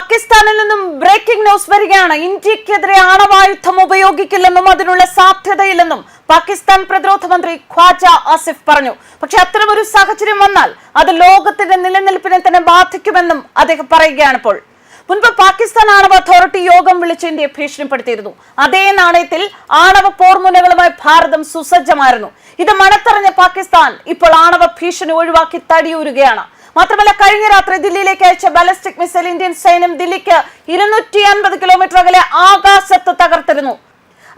പാകിസ്ഥാനിൽ നിന്നും breaking news വരികയാണ്. ഇന്ത്യക്കെതിരെ ആണവായുധം ഉപയോഗിക്കില്ലെന്നും അതിനുള്ള സാധ്യതയില്ലെന്നും പാകിസ്ഥാൻ പ്രതിരോധ മന്ത്രി ഖ്വാജ ആസിഫ് പറഞ്ഞു. പക്ഷെ അത്തരമൊരു സാഹചര്യം വന്നാൽ അത് ലോകത്തിന്റെ നിലനിൽപ്പിനെ തന്നെ ബാധിക്കുമെന്നും അദ്ദേഹം പറയുകയാണ് ഇപ്പോൾ. മുൻപ് പാകിസ്ഥാൻ ആണവ അതോറിറ്റി യോഗം വിളിച്ച് ഇന്ത്യയെ ഭീഷണിപ്പെടുത്തിയിരുന്നു. അതേ നാണയത്തിൽ ആണവ പോർമുനകളുമായി ഭാരതം സുസജ്ജമായിരുന്നു. ഇത് മണത്തറിഞ്ഞ പാകിസ്ഥാൻ ഇപ്പോൾ ആണവ ഭീഷണി ഒഴിവാക്കി തടിയൂരുകയാണ്. മാത്രമല്ല കഴിഞ്ഞ രാത്രി ദില്ലിയിലേക്ക് അയച്ച ബാലിസ്റ്റിക് മിസൈൽ ഇന്ത്യൻ സൈന്യം ദില്ലിക്ക് ഇരുന്നൂറ്റി അൻപത് കിലോമീറ്റർ അകലെ ആകാശത്ത് തകർത്തിരുന്നു.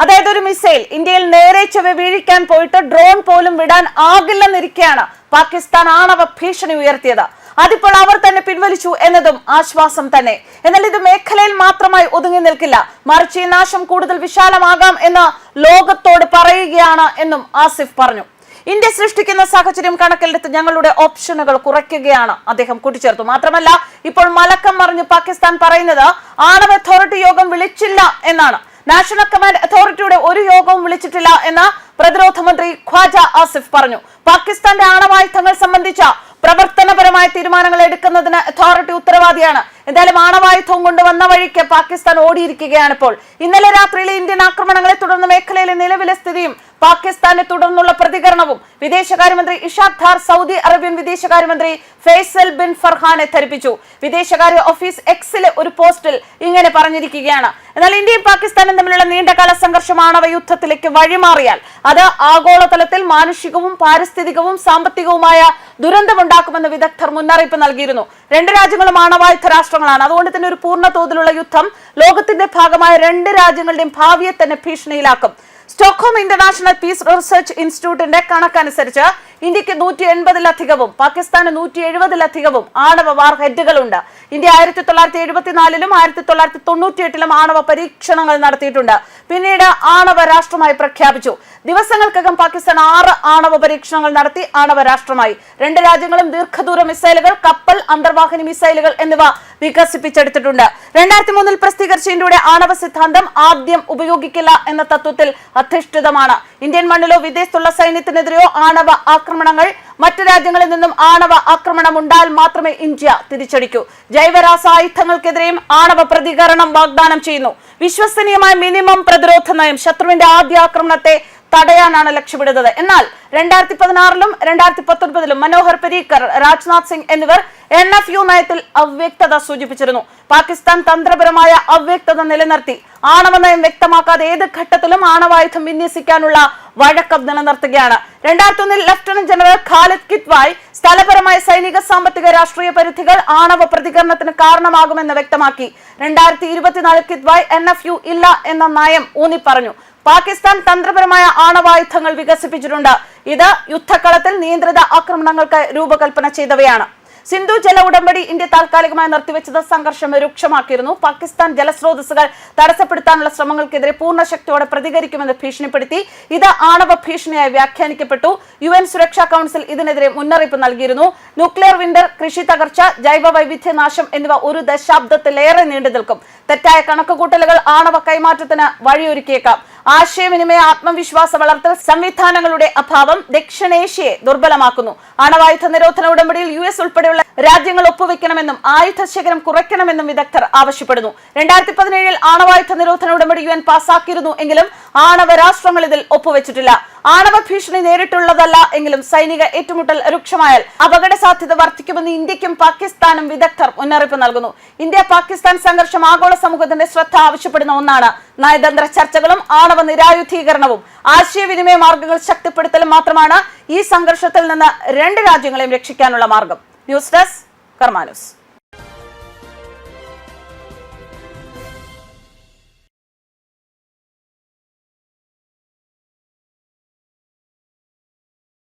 അതായത് ഒരു മിസൈൽ ഇന്ത്യയിൽ നേരെ ചെവ് വീഴിക്കാൻ പോയിട്ട് ഡ്രോൺ പോലും വിടാൻ ആകില്ലെന്നിരിക്കെയാണ് പാകിസ്ഥാൻ ആണവ ഭീഷണി ഉയർത്തിയത്. അതിപ്പോൾ അവർ തന്നെ പിൻവലിച്ചു എന്നതും ആശ്വാസം തന്നെ. എന്നാൽ ഇത് മേഖലയിൽ മാത്രമായി ഒതുങ്ങി നിൽക്കില്ല. മറിച്ച് ഈ നാശം കൂടുതൽ വിശാലമാകാം എന്ന് ലോകത്തോട് പറയുകയാണ് എന്നും ആസിഫ് പറഞ്ഞു. ഇന്ത്യ സൃഷ്ടിക്കുന്ന സാഹചര്യം കണക്കിലെടുത്ത് ഞങ്ങളുടെ ഓപ്ഷനുകൾ കുറയ്ക്കുകയാണ്. അദ്ദേഹം കൂട്ടിച്ചേർത്തു. മാത്രമല്ല ഇപ്പോൾ മലക്കം മറിഞ്ഞ് പാകിസ്ഥാൻ പറയുന്നത് ആണവ അതോറിറ്റി യോഗം വിളിച്ചില്ല എന്നാണ്. നാഷണൽ കമാൻഡ് അതോറിറ്റിയുടെ ഒരു യോഗവും വിളിച്ചിട്ടില്ല എന്ന് പ്രതിരോധ മന്ത്രി ഖ്വാജ ആസിഫ് പറഞ്ഞു. പാകിസ്ഥാന്റെ ആണവായുധങ്ങൾ സംബന്ധിച്ച പ്രവർത്തനപരമായ തീരുമാനങ്ങൾ എടുക്കുന്നതിന് അതോറിറ്റി ഉത്തരവാദിയാണ്. എന്തായാലും ആണവായുധവും കൊണ്ടുവന്ന വഴിക്ക് പാകിസ്ഥാൻ ഓടിയിരിക്കുകയാണ് ഇപ്പോൾ. ഇന്നലെ രാത്രിയിലെ ഇന്ത്യൻ ആക്രമണങ്ങളെ തുടർന്ന് മേഖലയിലെ നിലവിലെ സ്ഥിതിയും പാകിസ്ഥാനെ തുടർന്നുള്ള പ്രതികരണവും വിദേശകാര്യമന്ത്രി ഇഷാഖ് ധാർ സൗദി അറേബ്യൻ വിദേശകാര്യമന്ത്രി ഫൈസൽ ബിൻ ഫർഹാനെ ധരിപ്പിച്ചു. വിദേശകാര്യ ഓഫീസ് എക്സിലെ ഒരു പോസ്റ്റിൽ ഇങ്ങനെ പറഞ്ഞിരിക്കുകയാണ്. എന്നാൽ ഇന്ത്യയും പാകിസ്ഥാനും തമ്മിലുള്ള നീണ്ടകാല സംഘർഷം ആണവ യുദ്ധത്തിലേക്ക് വഴിമാറിയാൽ അത് ആഗോളതലത്തിൽ മാനുഷികവും പാരിസ്ഥിതികവും സാമ്പത്തികവുമായ ദുരന്തമുണ്ടാക്കുമെന്ന് വിദഗ്ധർ മുന്നറിയിപ്പ് നൽകിയിരുന്നു. രണ്ട് രാജ്യങ്ങളും ആണവായുധ രാഷ്ട്രങ്ങളാണ്. അതുകൊണ്ട് തന്നെ ഒരു പൂർണ തോതിലുള്ള യുദ്ധം ലോകത്തിന്റെ ഭാഗമായ രണ്ട് രാജ്യങ്ങളുടെയും ഭാവിയെ തന്നെ ഭീഷണിയിലാക്കും. സ്റ്റോക്ക്ഹോം ഇന്റർനാഷണൽ പീസ് റിസർച്ച് ഇൻസ്റ്റിറ്റ്യൂട്ടിന്റെ കണക്കനുസരിച്ച് ഇന്ത്യയ്ക്ക് നൂറ്റി എൺപതിലധികവും പാകിസ്ഥാന് നൂറ്റി എഴുപതിലധികവും ആണവ വാർ ഹെഡുകളുണ്ട്. ഇന്ത്യ ആയിരത്തി തൊള്ളായിരത്തി എഴുപത്തിനാലിലും ആയിരത്തി തൊള്ളായിരത്തി തൊണ്ണൂറ്റി എട്ടിലും ആണവ പരീക്ഷണങ്ങൾ നടത്തിയിട്ടുണ്ട്. പിന്നീട് ആണവ രാഷ്ട്രമായി പ്രഖ്യാപിച്ചു. ദിവസങ്ങൾക്കകം പാകിസ്ഥാൻ ആറ് ആണവ പരീക്ഷണങ്ങൾ നടത്തി ആണവ രാഷ്ട്രമായി. രണ്ട് രാജ്യങ്ങളും ദീർഘദൂര മിസൈലുകൾ കപ്പൽ അന്തർവാഹിനി മിസൈലുകൾ എന്നിവ വികസിപ്പിച്ചെടുത്തിട്ടുണ്ട്. രണ്ടായിരത്തി മൂന്നിൽ പ്രസിദ്ധീകരിച്ച ഇന്ത്യയുടെ ആണവ സിദ്ധാന്തം ആദ്യം ഉപയോഗിക്കില്ല എന്ന തത്വത്തിൽ അധിഷ്ഠിതമാണ്. ഇന്ത്യൻ മണ്ണിലോ വിദേശത്തുള്ള സൈന്യത്തിനെതിരെയോ ആണവ ആക്രമണങ്ങൾ മറ്റു രാജ്യങ്ങളിൽ നിന്നും ആണവ ആക്രമണം ഉണ്ടായാൽ മാത്രമേ ഇന്ത്യ തിരിച്ചടിക്കൂ. ജൈവരാസായുധങ്ങൾക്കെതിരെയും ആണവ പ്രതികരണം വാഗ്ദാനം ചെയ്യുന്നു. വിശ്വസനീയമായ മിനിമം പ്രതിരോധ നയം ശത്രുവിന്റെ ആദ്യ ആക്രമണത്തെ തടയാനാണ് ലക്ഷ്യമിടുന്നത്. എന്നാൽ രണ്ടായിരത്തി പതിനാറിലും രണ്ടായിരത്തി പത്തൊൻപതിലും മനോഹർ പരീക്കർ രാജ്നാഥ് സിംഗ് എന്നിവർ എൻ എഫ് യു നയത്തിൽ അവ്യക്തത സൂചിപ്പിച്ചിരുന്നു. പാകിസ്ഥാൻ തന്ത്രപരമായ അവ്യക്തത നിലനിർത്തി. ആണവ നയം വ്യക്തമാക്കാതെ ഏത് ഘട്ടത്തിലും ആണവായുധം വിന്യസിക്കാനുള്ള വഴക്കം നിലനിർത്തുകയാണ്. രണ്ടായിരത്തി ഒന്നിൽ ലഫ്റ്റനന്റ് ജനറൽ ഖാലിദ് കിത്വായ് സ്ഥലപരമായ സൈനിക സാമ്പത്തിക രാഷ്ട്രീയ പരിധികൾ ആണവ പ്രതികരണത്തിന് കാരണമാകുമെന്ന് വ്യക്തമാക്കി. രണ്ടായിരത്തി ഇരുപത്തിനാല് കിത്വായ് എൻ എഫ് യു ഇല്ല എന്ന നയം ഊന്നി പറഞ്ഞു പാകിസ്ഥാൻ തന്ത്രപരമായ ആണവായുധങ്ങൾ വികസിപ്പിച്ചിട്ടുണ്ട്. ഇത് യുദ്ധക്കളത്തിൽ നിയന്ത്രിത ആക്രമണങ്ങൾക്ക് രൂപകൽപ്പന ചെയ്തവയാണ്. സിന്ധു ജല ഉടമ്പടി ഇന്ത്യ താൽക്കാലികമായി നിർത്തിവെച്ചത് സംഘർഷം രൂക്ഷമാക്കിയിരുന്നു. പാകിസ്ഥാൻ ജലസ്രോതസ്സുകൾ തടസ്സപ്പെടുത്താനുള്ള ശ്രമങ്ങൾക്കെതിരെ പൂർണ ശക്തിയോടെ പ്രതികരിക്കുമെന്ന് ഭീഷണിപ്പെടുത്തി. ഇത് ആണവ ഭീഷണിയായി വ്യാഖ്യാനിക്കപ്പെട്ടു. യു എൻ സുരക്ഷാ കൌൺസിൽ ഇതിനെതിരെ മുന്നറിയിപ്പ് നൽകിയിരുന്നു. ന്യൂക്ലിയർ വിന്റർ കൃഷി തകർച്ച ജൈവ വൈവിധ്യനാശം എന്നിവ ഒരു ദശാബ്ദത്തിലേറെ നീണ്ടു നിൽക്കും തെറ്റായ കണക്കുകൂട്ടലുകൾ ആണവ കൈമാറ്റത്തിന് വഴിയൊരുക്കിയേക്കാം. ആശയവിനിമയ ആത്മവിശ്വാസ വളർത്തൽ സംവിധാനങ്ങളുടെ അഭാവം ദക്ഷിണേഷ്യയെ ദുർബലമാക്കുന്നു. അണവായുധ നിരോധന ഉടമ്പടിയിൽ യു എസ് ഉൾപ്പെടെയുള്ള രാജ്യങ്ങൾ ഒപ്പുവെക്കണമെന്നും ആയുധ ശേഖരം കുറയ്ക്കണമെന്നും വിദഗ്ധർ ആവശ്യപ്പെടുന്നു. രണ്ടായിരത്തി പതിനേഴിൽ ആണവായുധ നിരോധന ഉടമ്പടി യു എൻ പാസാക്കിയിരുന്നു എങ്കിലും ആണവ രാഷ്ട്രങ്ങൾ ഇതിൽ ഒപ്പുവെച്ചിട്ടില്ല. ആണവ ഭീഷണി നേരിട്ടുള്ളതല്ല എങ്കിലും സൈനിക ഏറ്റുമുട്ടൽ രൂക്ഷമായാൽ അപകട സാധ്യത വർദ്ധിക്കുമെന്ന് ഇന്ത്യക്കും പാകിസ്ഥാനും വിദഗ്ധർ മുന്നറിയിപ്പ് നൽകുന്നു. ഇന്ത്യ പാകിസ്ഥാൻ സംഘർഷം ആഗോള സമൂഹത്തിന്റെ ശ്രദ്ധ ആവശ്യപ്പെടുന്ന ഒന്നാണ്. നയതന്ത്ര ചർച്ചകളും ആണവ നിരായുധീകരണവും ആശയവിനിമയ മാർഗങ്ങൾ ശക്തിപ്പെടുത്തലും മാത്രമാണ് ഈ സംഘർഷത്തിൽ നിന്ന് രണ്ട് രാജ്യങ്ങളെയും രക്ഷിക്കാനുള്ള മാർഗം. News desk കർമാനുസ്.